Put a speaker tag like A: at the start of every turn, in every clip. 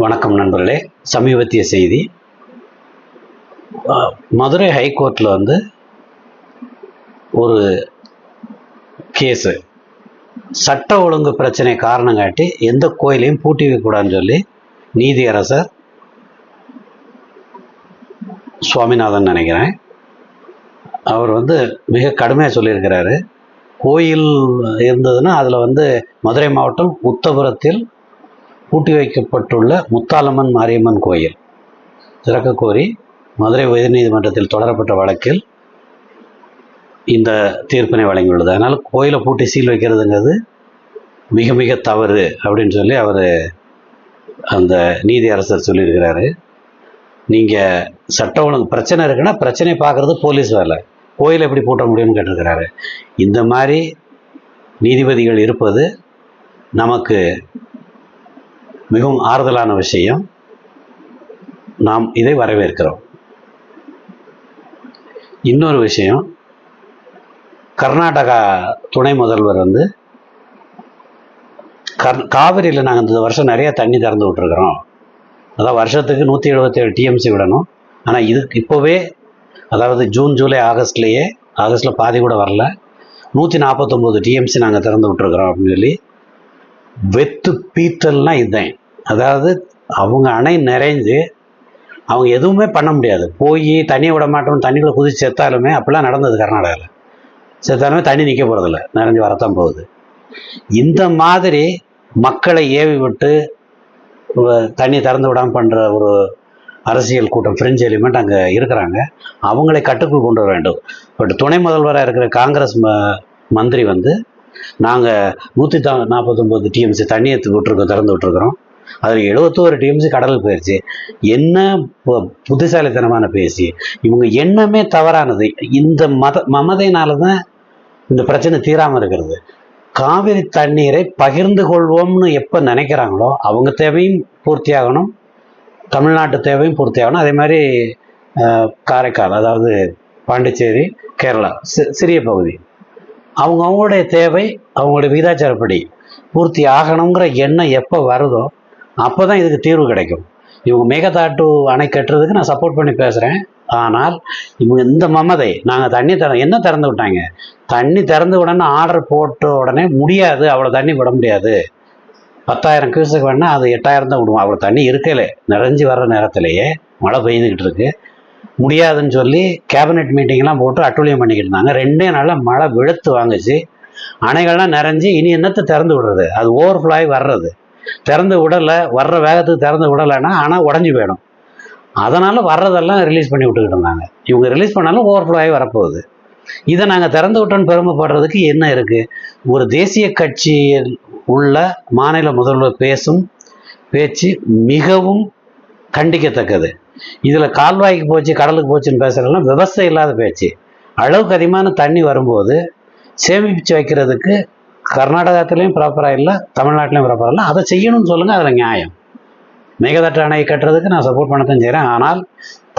A: வணக்கம் நண்பர்களே. சமீபத்திய செய்தி. மதுரை ஹைகோர்ட்டில் வந்து ஒரு கேஸு. சட்ட ஒழுங்கு பிரச்சனை காரணம் காட்டி எந்த கோயிலையும் பூட்டி வைக்கக்கூடாதுன்னு சொல்லி நீதியரசர் சுவாமிநாதன் நினைக்கிறேன். அவர் வந்து மிக கடுமையாக சொல்லியிருக்கிறாரு. கோயில் இருந்ததுன்னா அதில் வந்து மதுரை மாவட்டம் உத்தபுரத்தில் பூட்டி வைக்கப்பட்டுள்ள முத்தாலம்மன் மாரியம்மன் கோயில். திறக்க கோரி மதுரை உயர்நீதிமன்றத்தில் தொடரப்பட்ட வழக்கில் இந்த தீர்ப்பினை வழங்கியுள்ளது. அதனால் கோயிலை பூட்டி சீல் வைக்கிறதுங்கிறது மிக மிக தவறு அப்படின்னு சொல்லி அவர் அந்த நீதி அரசர் சொல்லியிருக்கிறாரு. நீங்கள் சட்ட ஒழுங்கு பிரச்சனை இருக்குன்னா பிரச்சனை பார்க்குறது போலீஸ் வேலை. கோயிலை எப்படி பூட்ட முடியும்னு கேட்டிருக்கிறாரு. இந்த மாதிரி நீதிபதிகள் இருப்பது நமக்கு மிகவும் ஆறுதலான விஷயம் நாம் இதை வரவேற்கிறோம். இன்னொரு விஷயம் கர்நாடகா துணை முதல்வர் வந்து கர் காவிரியில் நாங்கள் இந்த வருஷம் நிறைய தண்ணி திறந்து விட்டுருக்குறோம். அதான் வருஷத்துக்கு நூற்றி எழுபத்தேழு டிஎம்சி விடணும். ஆனால் இது இப்போவே அதாவது ஜூன் ஜூலை ஆகஸ்ட்லேயே ஆகஸ்ட்டில் பாதி கூட வரல. நூற்றி நாற்பத்தொம்போது டிஎம்சி நாங்கள் திறந்து விட்டுருக்குறோம் அப்படின்னு சொல்லி வெத்து பீத்தல்னால் இதுதான் அதாவது அவங்க அணை நிறைஞ்சு அவங்க எதுவுமே பண்ண முடியாது. போய் தண்ணியை விட மாட்டோம் தண்ணிக்குள்ளே குதிச்சு செத்தாலுமே அப்படிலாம் நடந்தது கர்நாடகாவில் செத்தாலுமே தண்ணி நிற்க போகிறதில்ல நிறைஞ்சு வரத்தான் போகுது. இந்த மாதிரி மக்களை ஏவி விட்டு தண்ணி திறந்து விடாமல் பண்ணுற ஒரு அரசியல் கூட்டம் ஃப்ரெஞ்ச் எலிமெண்ட் அங்கே இருக்கிறாங்க. அவங்களை கட்டுக்குள் கொண்டு வர வேண்டும். பட் துணை முதல்வராக இருக்கிற காங்கிரஸ் ம மந்திரி வந்து நாங்கள் நூற்றி த நாற்பத்தொம்போது டிஎம்சி தண்ணி எடுத்து விட்டுருக்கோம் திறந்து விட்டுருக்குறோம். அதில் எழுபத்தோரு டிஎம்சி கடலுக்கு போயிடுச்சு என்ன பு- புத்திசாலித்தனமான பேசி இவங்க எண்ணமே தவறானது. இந்த மத மமதையினால தான் இந்த பிரச்சனை தீராமல் இருக்கிறது. காவிரி தண்ணீரை பகிர்ந்து கொள்வோம்னு எப்போ நினைக்கிறாங்களோ அவங்க தேவையும் பூர்த்தியாகணும். தமிழ்நாட்டு தேவையும் பூர்த்தியாகணும். அதே மாதிரி காரைக்கால் அதாவது பாண்டிச்சேரி கேரளா சி- சிறிய பகுதி. அவங்க அவங்களுடைய தேவை அவங்களுடைய விகிதாச்சாரப்படி பூர்த்தி ஆகணுங்கிற எண்ணம் எப்போ வருதோ அப்போ தான் இதுக்கு தீர்வு கிடைக்கும். இவங்க மேகதாட்டு அணை கட்டுறதுக்கு நான் சப்போர்ட் பண்ணி பேசுகிறேன் ஆனால் இவங்க இந்த மமதை நாங்கள் தண்ணி திற என்ன திறந்து விட்டாங்க? தண்ணி திறந்து உடனே ஆர்டர் போட்ட உடனே முடியாது அவ்வளோ தண்ணி விட முடியாது. பத்தாயிரம் கியூசக் வேணால் அது எட்டாயிரம் தான் விடுவோம். அவ்வளோ தண்ணி இருக்கல. நிறைஞ்சு வர்ற நேரத்திலேயே மழை பெய்துக்கிட்டு இருக்கு. முடியாதுன்னு சொல்லி கேபினெட் மீட்டிங்லாம் போட்டு அட்டூழியம் பண்ணிக்கிட்டு இருந்தாங்க. ரெண்டே நாளில் மழை வெளுத்து வாங்குச்சு. அணைகள்லாம் நிறைஞ்சு இனி என்னத்தை திறந்து விடுறது? அது ஓவர்ஃப்ளோ ஆகி வர்றது. திறந்து விடலை வர்ற வேகத்துக்கு திறந்து விடலைன்னா ஆனால் உடஞ்சி போயிடும். அதனால் வர்றதெல்லாம் ரிலீஸ் பண்ணி விட்டுக்கிட்டு இருந்தாங்க. இவங்க ரிலீஸ் பண்ணாலும் ஓவர்ஃப்ளோ ஆகி வரப்போகுது. இதை நாங்கள் திறந்து விட்டோன்னு பெருமைப்படுறதுக்கு என்ன இருக்குது ஒரு தேசிய கட்சியில் உள்ள மாநில முதல்வர் பேசும் பேச்சு மிகவும் கண்டிக்கத்தக்கது. இதில் கால்வாய்க்கு போச்சு கடலுக்கு போச்சுன்னு பேசுறதெல்லாம் விவசாயம் இல்லாத பேச்சு. அளவுக்கு அதிகமான தண்ணி வரும்போது சேமிப்பிச்சு வைக்கிறதுக்கு கர்நாடகத்துலேயும் ப்ராப்பராக இல்லை தமிழ்நாட்டிலையும் ப்ராப்பராக இல்லை. அதை செய்யணும்னு சொல்லுங்கள் அதில் நியாயம். மேகதட்ட அணை கட்டுறதுக்கு நான் சப்போர்ட் பண்ணத்தான் செய்கிறேன் ஆனால்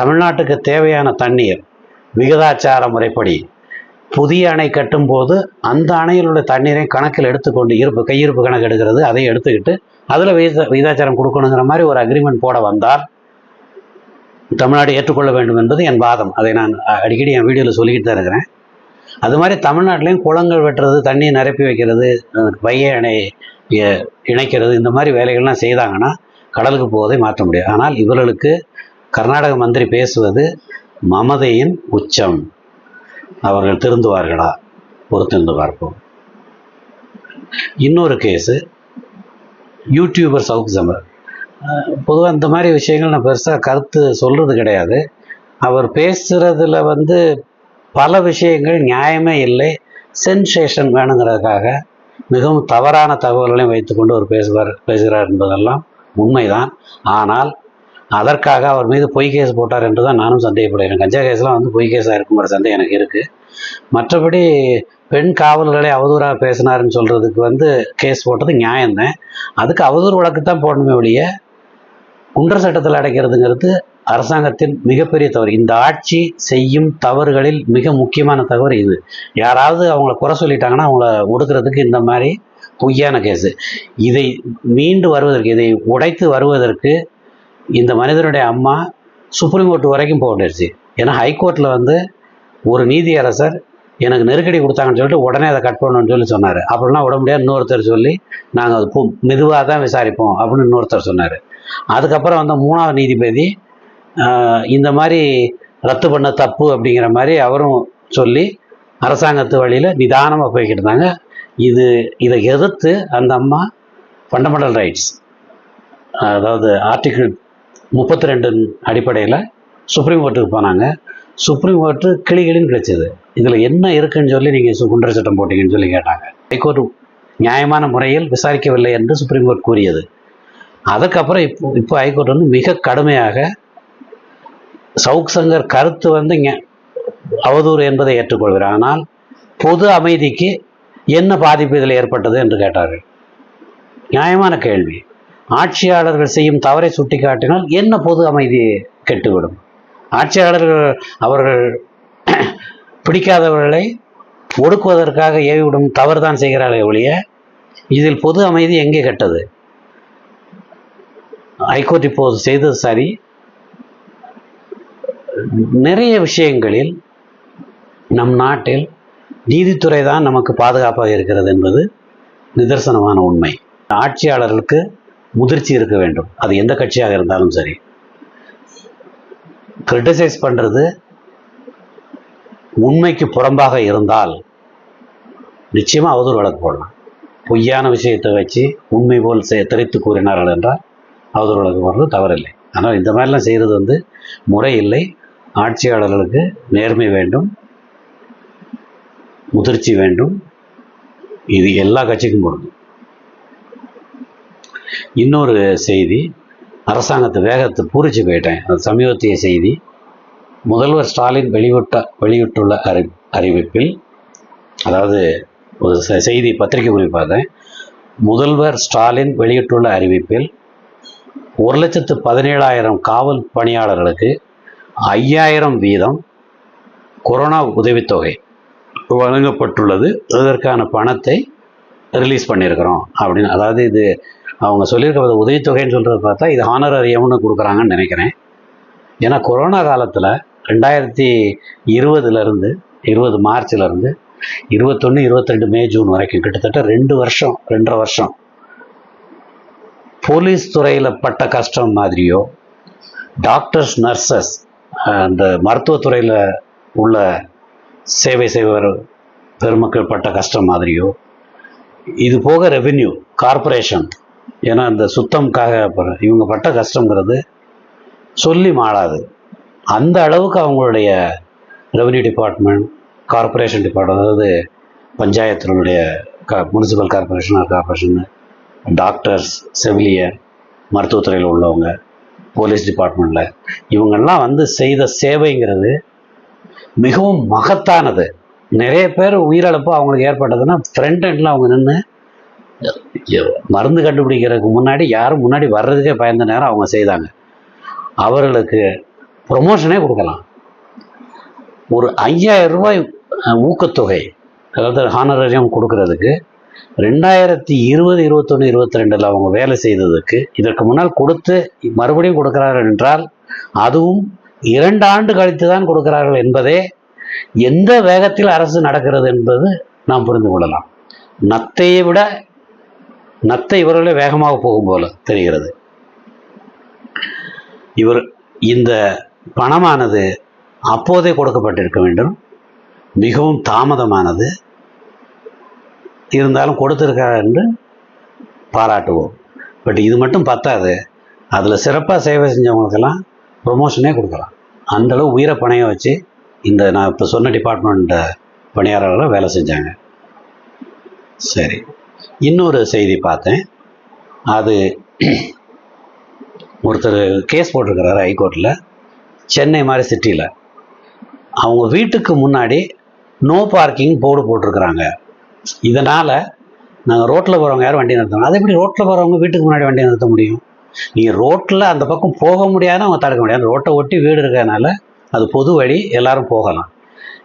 A: தமிழ்நாட்டுக்கு தேவையான தண்ணீர் விகிதாச்சார முறைப்படி புதிய அணை கட்டும்போது அந்த அணையில் உள்ள தண்ணீரை கணக்கில் எடுத்துக்கொண்டு இருப்பு கையிருப்பு கணக்கு எடுக்கிறது அதை எடுத்துக்கிட்டு அதில் விகித விகிதாச்சாரம் கொடுக்கணுங்கிற மாதிரி ஒரு அக்ரிமெண்ட் போட வந்தால் தமிழ்நாடு ஏற்றுக்கொள்ள வேண்டும் என்பது என் வாதம். அதை நான் அடிக்கடி என் வீடியோவில் சொல்லிக்கிட்டு தான் இருக்கிறேன். அது மாதிரி தமிழ்நாட்டிலையும் குளங்கள் வெட்டுறது தண்ணியை நிரப்பி வைக்கிறது பைய வைகை அணை இணைக்கிறது இந்த மாதிரி வேலைகள்லாம் செய்தாங்கன்னா கடலுக்கு போவதை மாற்ற முடியும் ஆனால் இவர்களுக்கு கர்நாடக மந்திரி பேசுவது மமதையின் உச்சம். அவர்கள் திருந்துவார்களா? பொறுத்திருந்து பார்ப்போம். இன்னொரு கேஸு யூடியூபர் சவுக் ஜமர். பொதுவாக இந்த மாதிரி விஷயங்கள் நான் பெருசாக கருத்து சொல்கிறது கிடையாது. அவர் பேசுகிறதுல வந்து பல விஷயங்கள் நியாயமே இல்லை. சென்சேஷன் வேணுங்கிறதுக்காக மிகவும் தவறான தகவல்களையும் வைத்துக்கொண்டு அவர் பேசுவார் பேசுகிறார் என்பதெல்லாம் உண்மைதான். ஆனால் அதற்காக அவர் மீது பொய் கேஸ் போட்டார் என்று தான் நானும் சந்தேகப்படுகிறேன். கஞ்சா கேஸ்லாம் வந்து பொய் கேஸாக இருக்குங்கிற சந்தேகம் எனக்கு இருக்குது மற்றபடி பெண் காவல்களை அவதூறாக பேசினாருன்னு சொல்கிறதுக்கு வந்து கேஸ் போட்டது நியாயம்தான். அதுக்கு அவதூறு வழக்கு தான் போடணுமே ஒழிய குண்டர் சட்டத்தில் அடைக்கிறதுங்கிறது அரசாங்கத்தின் மிகப்பெரிய தவறு. இந்த ஆட்சி செய்யும் தவறுகளில் மிக முக்கியமான தவறு இது. யாராவது அவங்கள குறை சொல்லிட்டாங்கன்னா அவங்கள ஒடுக்கிறதுக்கு இந்த மாதிரி பொய்யான கேஸு. இதை மீண்டு வருவதற்கு இதை உடைத்து வருவதற்கு இந்த மனிதனுடைய அம்மா சுப்ரீம் கோர்ட் வரைக்கும் போக வேண்டியிருச்சு ஏன்னா ஹைகோர்ட்டில் வந்து ஒரு நீதியரசர் எனக்கு நெருக்கடி கொடுத்தாங்கன்னு சொல்லிட்டு உடனே அதை கட் பண்ணணும்னு சொல்லி சொன்னார். அப்படிலாம் விட முடியாது. இன்னொருத்தர் சொல்லி நாங்கள் அது மெதுவாக தான் விசாரிப்போம் அப்படின்னு இன்னொருத்தர் சொன்னார். அதுக்கப்புறம் வந்த மூணாவது நீதிபதி இந்த மாதிரி ரத்து பண்ண தப்பு அப்படிங்கிற மாதிரி அவரும் சொல்லி அரசாங்கத்து வழியில் நிதானமாக போய்கிட்டு இருந்தாங்க. இது இதை எதிர்த்து அந்த அம்மா ஃபண்டமெண்டல் ரைட்ஸ் அதாவது ஆர்டிகிள் முப்பத்தி ரெண்டு அடிப்படையில் சுப்ரீம் கோர்ட்டுக்கு போனாங்க. சுப்ரீம் கோர்ட்டு கிளிகளின்னு கிடைச்சது இதில் என்ன இருக்குன்னு சொல்லி நீங்கள் குண்டர் சட்டம் போட்டீங்கன்னு சொல்லி கேட்டாங்க. ஹைகோர்ட் நியாயமான முறையில் விசாரிக்கவில்லை என்று சுப்ரீம் கோர்ட் கூறியது. அதுக்கப்புறம் இப்போ இப்போ ஹைகோர்ட் வந்து மிக கடுமையாக சவுக் சங்கர் கருத்து வந்து இங்கே அவதூறு என்பதை ஏற்றுக்கொள்கிறார். ஆனால் பொது அமைதிக்கு என்ன பாதிப்பு இதில் ஏற்பட்டது என்று கேட்டார்கள். நியாயமான கேள்வி. ஆட்சியாளர்கள் செய்யும் தவறை சுட்டிக்காட்டினால் என்ன பொது அமைதி கெட்டுவிடும்? ஆட்சியாளர்கள் அவர்கள் பிடிக்காதவர்களை ஒடுக்குவதற்காக ஏவிவிடும் தவறு தான் செய்கிறார்களே ஒழிய இதில் பொது அமைதி எங்கே கெட்டது? ஹைகோர்ட் இப்போது செய்தது சரி. நிறைய விஷயங்களில் நம் நாட்டில் நீதித்துறை தான் நமக்கு பாதுகாப்பாக இருக்கிறது என்பது நிதர்சனமான உண்மை. ஆட்சியாளர்களுக்கு முதிர்ச்சி இருக்க வேண்டும். அது எந்த கட்சியாக இருந்தாலும் சரி. கிரிட்டிசைஸ் பண்ணுறது உண்மைக்கு புறம்பாக இருந்தால் நிச்சயமாக அவதூறு வழக்கு போடலாம். பொய்யான விஷயத்தை வச்சு உண்மை போல் செ- திரித்து கூறினார்கள் என்றால் அவதூறுகளுக்கு வர்றது தவறில்லை. ஆனால் இந்த மாதிரிலாம் செய்கிறது வந்து முறை இல்லை ஆட்சியாளர்களுக்கு நேர்மை வேண்டும். முதிர்ச்சி வேண்டும். இது எல்லா கட்சிக்கும் பொருந்தும். இன்னொரு செய்தி அரசாங்கத்து வேகத்தை பூரிச்சு போயிட்டேன். அது சமீபத்திய செய்தி. முதல்வர் ஸ்டாலின் வெளியிட்ட வெளியிட்டுள்ள அறி அறிவிப்பில் அதாவது ஒரு செய்தி பத்திரிகை குறிப்பாக முதல்வர் ஸ்டாலின் வெளியிட்டுள்ள அறிவிப்பில் ஒரு லட்சத்து பதினேழாயிரம் காவல் பணியாளர்களுக்கு ஐயாயிரம் வீதம் கொரோனா உதவித்தொகை வழங்கப்பட்டுள்ளது. அதற்கான பணத்தை ரிலீஸ் பண்ணியிருக்கிறோம் அப்படின்னு. அதாவது இது அவங்க சொல்லியிருக்க உதவித்தொகைன்னு சொல்கிறத பார்த்தா இது ஹானரரியம்னு கொடுக்குறாங்கன்னு நினைக்கிறேன். ஏன்னா கொரோனா காலத்தில் ரெண்டாயிரத்தி இருபதுலேருந்து இருபது மார்ச்லேருந்து இருபத்தொன்று இருபத்திரெண்டு மே ஜூன் வரைக்கும் கிட்டத்தட்ட ரெண்டு வருஷம் ரெண்டரை வருஷம் போலீஸ் துறையில் பட்ட கஷ்டம் மாதிரியோ டாக்டர்ஸ் நர்சஸ் அந்த மருத்துவத்துறையில் உள்ள சேவை செய்வர் பெருமக்கள் பட்ட கஷ்டம் மாதிரியோ இது போக ரெவென்யூ கார்ப்பரேஷன் ஏன்னா இந்த சுத்தம்காக இவங்க பட்ட கஷ்டங்கிறது சொல்லி மாறாது. அந்த அளவுக்கு அவங்களுடைய ரெவன்யூ டிபார்ட்மெண்ட் கார்ப்பரேஷன் டிபார்ட்மெண்ட் அதாவது பஞ்சாயத்தினுடைய க முனிசிபல் கார்பரேஷன் கார்பரேஷன் டாக்டர்ஸ் செவிலியர் மருத்துவத்துறையில் உள்ளவங்க போலீஸ் டிபார்ட்மெண்ட்டில் இவங்கெல்லாம் வந்து செய்த சேவைங்கிறது மிகவும் மகத்தானது. நிறைய பேர் உயிரிழப்பு அவங்களுக்கு ஏற்பட்டதுன்னா ஃப்ரண்ட் எண்டில் அவங்க நின்று மருந்து கண்டுபிடிக்கிறதுக்கு முன்னாடி யாரும் முன்னாடி வர்றதுக்கே பயந்த நேரம் அவங்க செய்தாங்க. அவர்களுக்கு ப்ரொமோஷனே கொடுக்கலாம். ஒரு ஐயாயிரம் ரூபாய் ஊக்கத்தொகை அதாவது ஹானரரியம் கொடுக்கறதுக்கு ரெண்டாயிரத்தி இருபது இருபத்தொன்று இருபத்தி ரெண்டில் அவங்க வேலை செய்ததுக்கு இதற்கு முன்னால் கொடுத்து மறுபடியும் கொடுக்கிறார்கள் என்றால் அதுவும் இரண்டு ஆண்டு கழித்து தான் கொடுக்கிறார்கள் என்பதே எந்த வேகத்தில் அரசு நடக்கிறது என்பது நாம் புரிந்து கொள்ளலாம். நத்தையை விட நத்தை இவர்களே வேகமாக போகும் போல தெரிகிறது. இவர் இந்த பணமானது அப்போதே கொடுக்கப்பட்டிருக்க வேண்டும். மிகவும் தாமதமானது. இருந்தாலும் கொடுத்துருக்காரு என்று பாராட்டுவோம். பட் இது மட்டும் பத்தாது. அதில் சிறப்பாக சேவை செஞ்சவங்களுக்கெல்லாம் ப்ரொமோஷனே கொடுக்கலாம். அந்தளவு உயிரை பணையை வச்சு இந்த நான் இப்போ சொன்ன டிபார்ட்மெண்ட் பணியாளர்களை வேலை செஞ்சாங்க. சரி. இன்னொரு செய்தி பார்த்தேன். அது ஒருத்தர் கேஸ் போட்டிருக்கிறாரு ஹைகோர்ட்டில் சென்னை மாதிரி சிட்டியில் அவங்க வீட்டுக்கு முன்னாடி நோ பார்க்கிங் போர்டு போட்டிருக்கிறாங்க. இதனால் நாங்கள் ரோட்டில் போகிறவங்க யாரும் வண்டி நிறுத்தணும் அதை எப்படி ரோட்டில் போகிறவங்க வீட்டுக்கு முன்னாடி வண்டி நிறுத்த முடியும்? நீங்கள் ரோட்டில் அந்த பக்கம் போக முடியாது அவங்க தடுக்க முடியாது. ரோட்டை ஒட்டி வீடு இருக்கிறதுனால அது பொது வழி எல்லாரும் போகலாம்.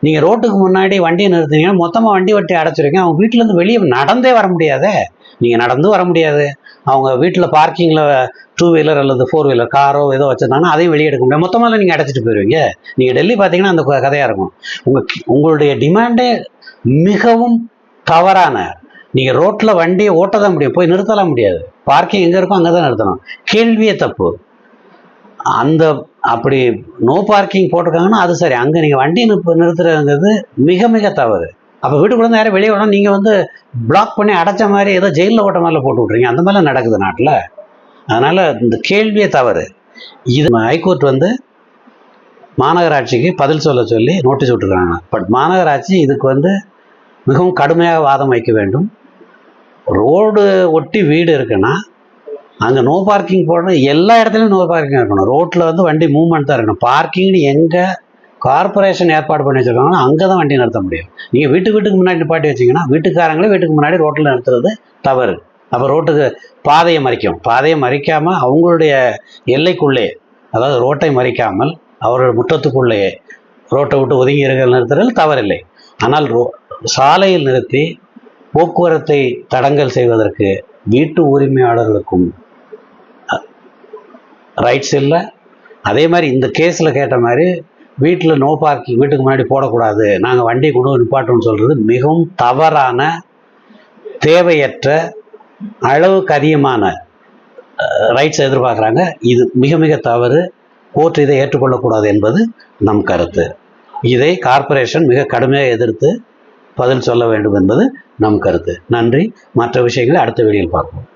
A: நீங்கள் ரோட்டுக்கு முன்னாடி வண்டியை நிறுத்துனீங்கன்னா மொத்தமாக வண்டி வட்டி அடைச்சிருக்கீங்க. அவங்க வீட்டிலேருந்து வெளியே நடந்தே வர முடியாதே? நீங்கள் நடந்து வர முடியாது. அவங்க வீட்டில் பார்க்கிங்கில் டூ வீலர் அல்லது ஃபோர் வீலர் காரோ ஏதோ வச்சிருந்தாங்கன்னா அதையும் வெளியே எடுக்க முடியாது. மொத்தமாக நீங்கள் அடைச்சிட்டு போயிடுவீங்க நீங்கள் டெல்லி பார்த்தீங்கன்னா அந்த கதையாக இருக்கும். உங்கள் உங்களுடைய டிமாண்டே மிகவும் தவறான. நீங்கள் ரோட்டில் வண்டியை ஓட்ட தான் முடியும். போய் நிறுத்தலாம் முடியாது. பார்க்கிங் எங்கே இருக்கோ அங்கே தான் நிறுத்தணும். கேள்வியே தப்பு. அந்த அப்படி நோ பார்க்கிங் போட்டிருக்காங்கன்னா அது சரி. அங்கே நீங்கள் வண்டி நிறுத்துறதுங்கிறது மிக மிக தவறு. அப்போ வீட்டுக்குள்ள யாரும் வெளியே விடணும் நீங்கள் வந்து பிளாக் பண்ணி அடைச்ச மாதிரி ஏதோ ஜெயிலில் ஓட்ட மாதிரில போட்டு விட்றீங்க அந்த மாதிரிலாம் நடக்குது நாட்டில். அதனால் இந்த கேள்வியே தவறு. இது ஹைகோர்ட் வந்து மாநகராட்சிக்கு பதில் சொல்ல சொல்லி நோட்டீஸ் விட்டுருக்காங்க. பட் மாநகராட்சி இதுக்கு வந்து மிகவும் கடுமையாக வாதம் வைக்க வேண்டும். ரோடு ஒட்டி வீடு இருக்குன்னா அங்கே நோ பார்க்கிங் போடுற எல்லா இடத்துலையும் நோ பார்க்கிங் இருக்கணும். ரோட்டில் வந்து வண்டி மூவ்மெண்ட் தான் இருக்கணும். பார்க்கிங்னு எங்கே கார்பரேஷன் ஏற்பாடு பண்ணி வச்சுருக்காங்களோ அங்கே தான் வண்டி நிறுத்த முடியும். நீங்கள் வீட்டு வீட்டுக்கு முன்னாடி நிப்பாட்டி வச்சீங்கன்னா வீட்டுக்காரங்களே வீட்டுக்கு முன்னாடி ரோட்டில் நிறுத்துறது தவறு. அப்போ ரோட்டுக்கு பாதையை மறிக்கும். பாதையை மறிக்காமல் அவங்களுடைய எல்லைக்குள்ளே அதாவது ரோட்டை மறிக்காமல் அவர்கள் முற்றத்துக்குள்ளேயே ரோட்டை விட்டு ஒதுங்கி இருக்கிற நிறுத்துறது தவறில்லை. ஆனால் ரோ சாலையில் நிறுத்தி போக்குவரத்தை தடங்கல் செய்வதற்கு வீட்டு உரிமையாளர்களுக்கும் ரைட்ஸ் இல்லை. அதே மாதிரி இந்த கேஸில் கேட்ட மாதிரி வீட்டில் நோ பார்க்கிங் வீட்டுக்கு முன்னாடி போடக்கூடாது நாங்கள் வண்டி கொண்டு நிப்பாட்டோம்னு சொல்கிறது மிகவும் தவறான தேவையற்ற அளவுக்கு அதிகமான ரைட்ஸ் எதிர்பார்க்குறாங்க. இது மிக மிக தவறு. கோர்ட் இதை ஏற்றுக்கொள்ளக்கூடாது என்பது நம் கருத்து. இதை கார்ப்பரேஷன் மிக கடுமையாக எதிர்த்து பதில் சொல்ல வேண்டும் என்பது நம் கருத்து. நன்றி. மற்ற விஷயங்களை அடுத்த வீடியோவில் பார்ப்போம்.